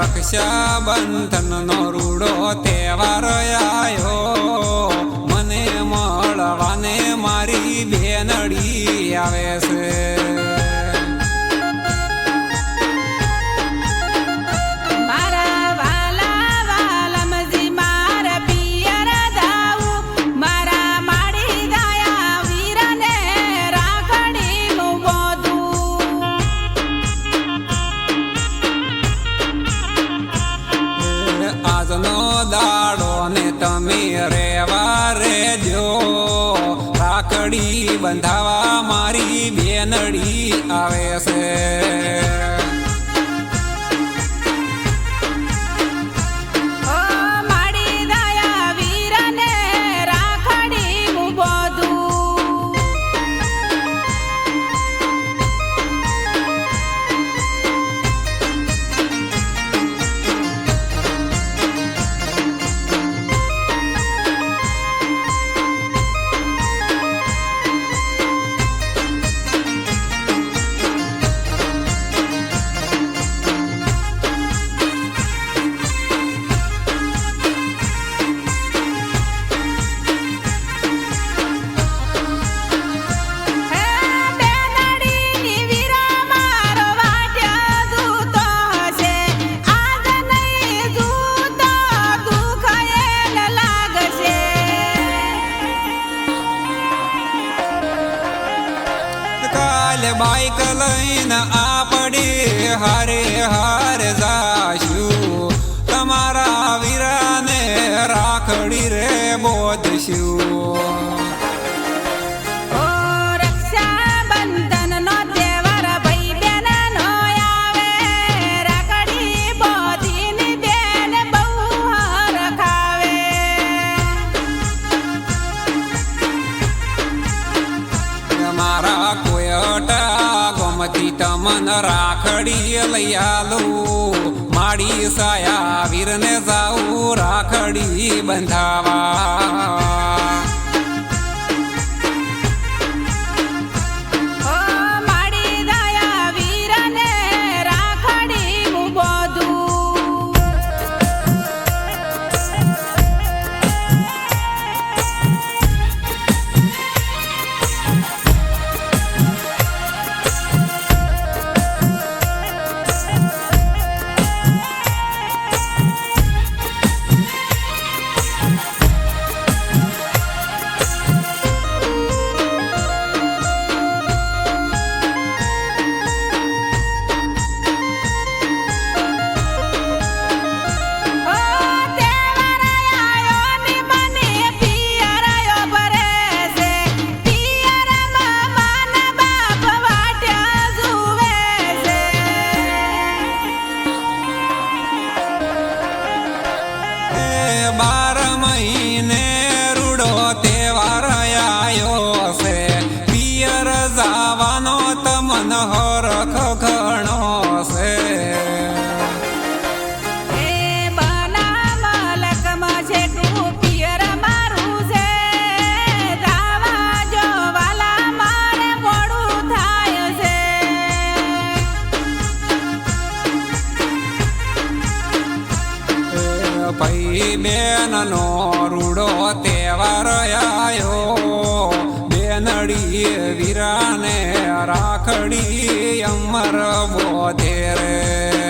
રક્ષાબંધન નો રૂડો તહેવાર આવ્યો મને મળવાને મારી બેનડી આવે છે તમે રેવા રેજો રાખડી બંધાવા મારી બેનડી આવે છે. કાલ બાઈક લઈને આપડી હારે હાર જાશું. મન રાખડી લઈ આલું. માડી સાયા વીરને જાઉં રાખડી બંધાવા. દેવી બેન નો રૂડો તહેવાર આવ્યો બેનડી વીરાને રાખડી અમર બોધે રે.